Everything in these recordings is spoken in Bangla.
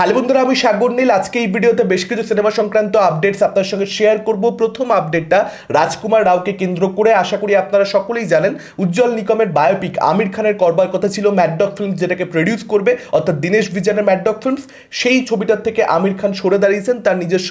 হ্যালো বন্ধুরা, আমি সাগর নীল। আজকে এই ভিডিওতে বেশ কিছু সিনেমা সংক্রান্ত আপডেটস আপনার সঙ্গে শেয়ার করব। প্রথম আপডেটটা রাজকুমার রাওকে কেন্দ্র করে। আশা করি আপনারা সকলেই জানেন, উজ্জ্বল নিকমের বায়োপিক আমির খানের করবার কথা ছিল ম্যাডডক ফিল্ম যেটাকে প্রডিউস করবে, অর্থাৎ দীনেশ বিজনের ম্যাডডক ফিল্মস সেই ছবিটার থেকে আমির খান সরে দাঁড়িয়েছেন তার নিজস্ব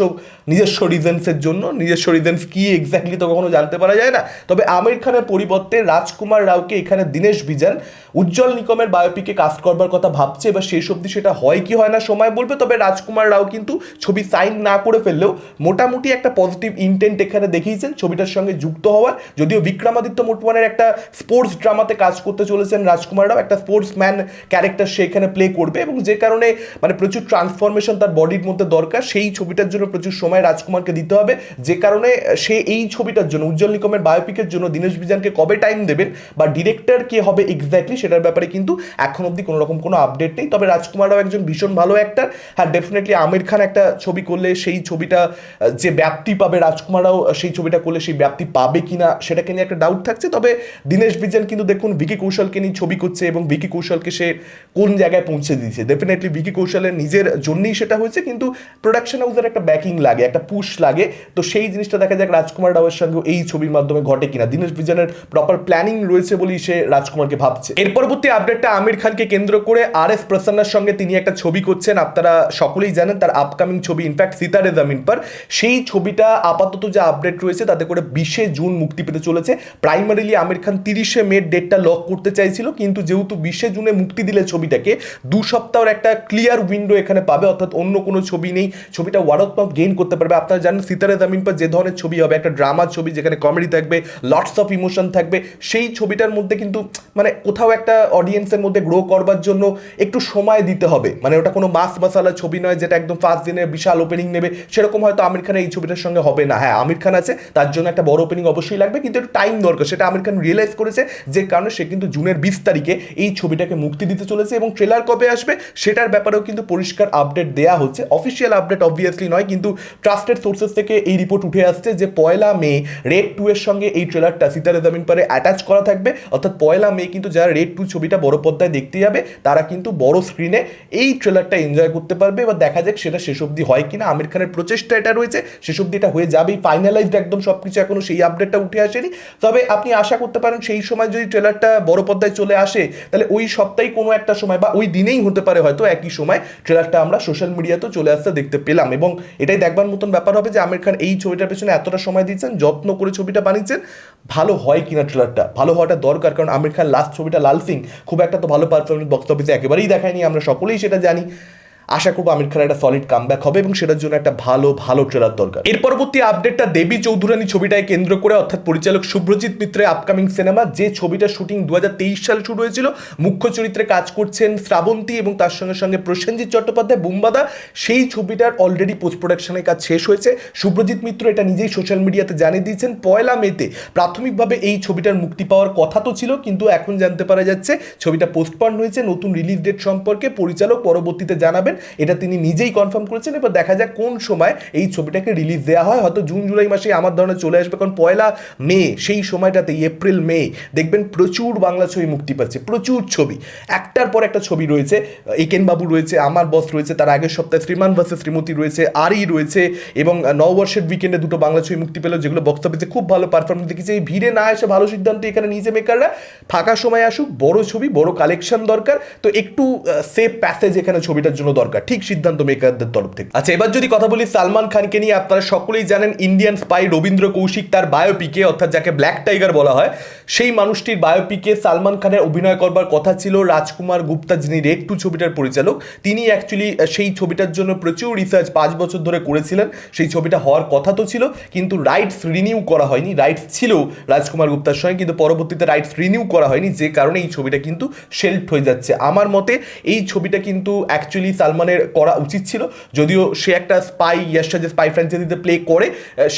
নিজস্ব রিজনসের জন্য। নিজস্ব রিজেন্স কি এক্স্যাক্টলি তো কখনো জানতে পারা যায় না। তবে আমির খানের পরিবর্তে রাজকুমার রাওকে এখানে দীনেশ বিজন উজ্জ্বল নিকমের বায়োপিকে কাস্ট করবার কথা ভাবছে। এবার শেষ অবধি সেটা হয় কি হয় না সময় বলবে, তবে রাজকুমার রাও কিন্তু ছবি সাইন না করে ফেললেও মোটামুটি একটা পজিটিভ ইন্টেন্ট এখানে দেখিয়েছেন। ছবিটার সঙ্গে যুক্ত হওয়ার, যদিও বিক্রমাদিত্য মোটওয়ানের একটা স্পোর্টস ড্রামাতে কাজ করতে চলেছেন রাজকুমার রাও, একটা স্পোর্টস ম্যান ক্যারেক্টার সে এখানে প্লে করবে এবং যে কারণে মানে প্রচুর ট্রান্সফরমেশন তার বডির মধ্যে দরকার, সেই ছবিটার জন্য প্রচুর সময় রাজকুমারকে দিতে হবে। যে কারণে সে এই ছবিটার জন্য, উজ্জ্বল নিকমের বায়োপিকের জন্য দীনেশ বিজানকে কবে টাইম দেবেন বা ডিরেক্টর কে হবে এক্স্যাক্টলি সেটার ব্যাপারে কিন্তু এখন অবধি কোনো রকম কোনো আপডেট নেই। তবে রাজকুমার রাও একজন ভীষণ ভালো অ্যাক্টার হ্যাঁ ডেফিনেটলি আমির খান একটা ছবি করলে সেই ছবিটা, যে ব্যাপ্তি পাবে রাজকুমার রাও সেই ছবিটা করলে সেই ব্যাপ্তি পাবে কিনা সেটাকে নিয়ে একটা ডাউট থাকছে। তবে দীনেশ বিজন কিন্তু দেখুন ভিকি কৌশলকে নিয়ে ছবি করছে এবং ভিকি কৌশলকে সে কোন জায়গায় পৌঁছে দিয়েছে। ডেফিনেটলি ভিকি কৌশলের নিজের জন্যই সেটা হয়েছে, কিন্তু প্রোডাকশন হাউসের একটা ব্যাকিং লাগে, একটা পুশ লাগে। তো সেই জিনিসটা দেখা যাক রাজকুমার রাওয়ের সঙ্গে এই ছবির মাধ্যমে ঘটে কিনা। দীনেশ বিজনের প্রপার প্ল্যানিং রয়েছে বলেই সে রাজকুমারকে ভাবছে। এর পরবর্তী আপডেটটা আমির খানকে কেন্দ্র করে আর এস প্রসন্নার সঙ্গে তিনি একটা ছবি করছেন। আপনারা সকলেই জানেন তার আপকামিং ছবি ইনফ্যাক্ট সিতারে জামিন পর সেই ছবিটা আপাতত যে আপডেট রয়েছে তাতে করে বিশে জুন মুক্তি পেতে চলেছে। প্রাইমারিলি আমির খান তিরিশে মে ডেটটা লক করতে চাইছিল, কিন্তু যেহেতু বিশে জুনে মুক্তি দিলে ছবিটাকে, দু সপ্তাহের একটা ক্লিয়ার উইন্ডো এখানে পাবে, অর্থাৎ অন্য কোনো ছবি নেই। ছবিটা ওয়ারত্মক গেইন করতে পারবে। আপনারা জানেন সিতারে জামিন পর যে ধরনের ছবি হবে, একটা ড্রামা ছবি যেখানে কমেডি থাকবে লটস অফ ইমোশন থাকবে, সেই ছবিটার মধ্যে কিন্তু মানে কোথাও একটা অডিয়েন্সের মধ্যে গ্রো করবার জন্য একটু সময় দিতে হবে। মানে ওটা কোনো মাস মাসালা ছবি নয়, যেটা একদম ফার্স্ট দিনে বিশাল ওপেনিং নেবে, সেরকম হয়তো আমির খানের এই ছবিটার সঙ্গে হবে না। হ্যাঁ আমির খান আছে, তার জন্য একটা বড় ওপেনিং অবশ্যই লাগবে, কিন্তু একটু টাইম দরকার, সেটা আমির খান রিয়েলাইজ করেছে যে কারণে সে কিন্তু জুনের বিশ তারিখে এই ছবিটাকে মুক্তি দিতে চলেছে এবং ট্রেলার কবে আসবে, সেটার ব্যাপারেও কিন্তু পরিষ্কার আপডেট দেয়া হচ্ছে। অফিসিয়াল আপডেট অবভিয়াসলি নয়, কিন্তু ট্রাস্টেড সোর্সেস থেকে এই রিপোর্ট উঠে আসছে যে পয়লা মে রেড টু এর সঙ্গে এই ট্রেলারটা সিতারে জামিন পারে অ্যাটাচ করা থাকবে। অর্থাৎ পয়লা মে কিন্তু যারা রেড টু ছবিটা বড় পর্দায় দেখতে যাবে, তারা কিন্তু বড় স্ক্রিনে এই ট্রেলারটা এনজয় করতে পারবে এবার দেখা যাক সেটা শেষ অবধি হয় কিনা। আমির খানের প্রচেষ্টা এটা রয়েছে, শেষ অবধি এটা হয়ে যাবেই। ফাইনালাইজড একদম সব কিছু এখনও সেই আপডেটটা উঠে আসেনি। তবে আপনি আশা করতে পারেন সেই সময় যদি ট্রেলারটা বড় পর্দায় চলে আসে, তাহলে ওই সপ্তাহে কোনো একটা সময় বা ওই দিনেই হতে পারে হয়তো একই সময় ট্রেলারটা আমরা সোশ্যাল মিডিয়াতেও চলে আসতে দেখতে পেলাম। এবং এটাই দেখবার মতন ব্যাপার হবে যে আমির খান এই ছবিটার পেছনে এতটা সময় দিচ্ছেন যত্ন করে ছবিটা বানিয়েছেন, ভালো হয় কিনা ট্রেলারটা ভালো হওয়াটা দরকার, কারণ আমির খান লাস্ট ছবিটা লাল সিং খুব একটা তো ভালো পারফরমেন্স বক্স অফিসে একেবারেই দেখায়নি, আমরা সকলেই সেটা জানি। আশা করব আমির খানের একটা সলিড কামব্যাক হবে এবং সেটার জন্য একটা ভালো ভালো ট্রেলার দরকার। এর পরবর্তী আপডেটটা দেবী চৌধুরানী ছবিটাকে কেন্দ্র করে, অর্থাৎ পরিচালক শুভ্রজিৎ মিত্রের আপকামিং সিনেমা যে ছবিটার শুটিং দু সালে শুরু হয়েছিল, মুখ্য চরিত্রে কাজ করছেন শ্রাবন্তী এবং তার সঙ্গে সঙ্গে প্রসেনজিৎ চট্টোপাধ্যায়, বুম্বাদা, সেই ছবিটার অলরেডি পোস্ট প্রোডাকশনের কাজ শেষ হয়েছে। শুভ্রজিৎ মিত্র এটা নিজেই সোশ্যাল মিডিয়াতে জানিয়ে দিয়েছেন, পয়লা মেতে প্রাথমিকভাবে এই ছবিটার মুক্তি পাওয়ার কথা তো ছিল, কিন্তু এখন জানতে পারা যাচ্ছে, ছবিটা পোস্টপন হয়েছে, নতুন রিলিজ ডেট সম্পর্কে পরিচালক পরবর্তীতে জানাবেন এটা তিনি নিজেই কনফার্ম করেছেন, এবার দেখা যাক কোন সময় এই ছবিটাকে রিলিজ দেওয়া হয়। হয়তো জুন, জুলাই মাসে আমার ধরনের চলে আসবে, কারণ পয়লা মে, সেই সময়টাতে এপ্রিল মে দেখবেন প্রচুর বাংলা ছবি মুক্তি পাচ্ছে, প্রচুর ছবি। একটার পর একটা ছবি রয়েছে, একেন বাবু রয়েছে, আমার বস রয়েছে, তার আগের সপ্তাহে শ্রীমান ভার্সেস শ্রীমতী রয়েছে, আরই রয়েছে, এবং নববর্ষের উইকেন্ডে দুটো বাংলা ছবি মুক্তি পেল, যেগুলো বক্স অফিসে খুব ভালো পারফরমেন্স দেখেছে এই ভিড়ে না এসে ভালো সিদ্ধান্ত এখানে নিজে মেকাররা ফাঁকা সময় আসুক, বড় ছবি, বড় কালেকশন দরকার। তো একটু সেফ প্যাসেজ এখানে ছবিটার জন্য দরকার। ঠিক সিদ্ধান্ত মেকারদের তরফ থেকে। আচ্ছা এবার যদি কথা বলি সালমান খানকে নিয়ে, আপনারা সকলেই জানেন ইন্ডিয়ান স্পাই রবীন্দ্র কৌশিক তার বায়োপিকে অর্থাৎ যাকে ব্ল্যাক টাইগার বলা হয়, সেই মানুষটির বায়োপিকে সালমান খানের অভিনয় করবার কথা ছিল রাজকুমার গুপ্তা, যিনি রেড টু ছবিটার পরিচালক। তিনি অ্যাকচুয়ালি সেই ছবিটার জন্য প্রচুর রিসার্চ পাঁচ বছর ধরে করেছিলেন। সেই ছবিটা হওয়ার কথা তো ছিল, কিন্তু রাইটস রিনিউ করা হয়নি। রাইটস ছিল রাজকুমার গুপ্তার সঙ্গে, কিন্তু পরবর্তীতে রাইটস রিনিউ করা হয়নি। যে কারণে এই ছবিটা কিন্তু শেল্ফ হয়ে যাচ্ছে। আমার মতে, এই ছবিটা কিন্তু অ্যাকচুয়ালি সালমানের করা উচিত ছিল। যদিও সে একটা স্পাই ইয়াসটা যে স্পাই ফ্র্যাঞ্চাইজিতে প্লে করে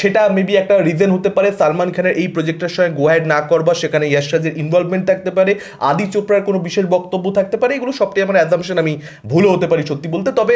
সেটা মেবি একটা রিজন হতে পারে, সালমান খানের এই প্রজেক্টের সঙ্গে গোয়াইড না করবা, সেখানে ইয়াসরাজের ইনভলভমেন্ট থাকতে পারে, আদি চোপড়ার কোনো বিশেষ বক্তব্য থাকতে পারে, এগুলো সবটাই আমার অ্যাজামশন আমি ভুলও হতে পারি সত্যি বলতে। তবে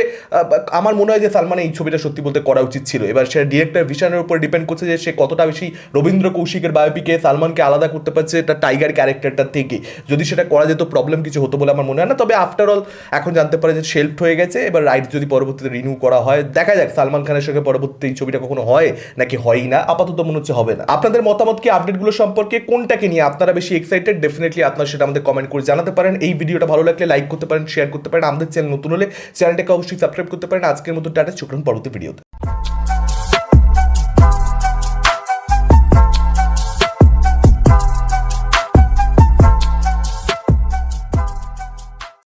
আমার মনে হয় যে সালমান এই ছবিটা সত্যি বলতে করা উচিত ছিল। এবার সে ডিরেক্টর ভিশনের উপর ডিপেন্ড করছে যে সে কতটা বেশি রবীন্দ্র কৌশিকের বায়োপিকে সালমানকে আলাদা করতে পারছে এটা টাইগার ক্যারেক্টারটা থেকে। যদি সেটা করা যেত প্রবলেম কিছু হতো বলে আমার মনে হয় না। তবে আফটার অল এখন জানতে পারে যে শেল্ফ হয়ে গেছে। গেছে এবার রাইট যদি পরবর্তীতে রিনিউ করা হয়, দেখা যাক সালমান খানের সঙ্গে পরবর্তী ছবিটা কখনো হয় নাকি হয়ই না, আপাতত মনে হচ্ছে হবে না। আপনাদের মতামত কি আপডেটগুলো সম্পর্কে, কোনটাকে নিয়ে আপনারা বেশি এক্সাইটেড ডেফিনেটলি আপনারা সেটা আমাদের কমেন্ট করে জানাতে পারেন। এই ভিডিওটা ভালো লাগলে লাইক করতে পারেন শেয়ার করতে পারেন। আমাদের চ্যানেল নতুন হলে চ্যানেলটাকে অবশ্যই সাবস্ক্রাইব করতে পারেন। আজকের মতো টাটা চোখ পরবর্তী ভিডিওতে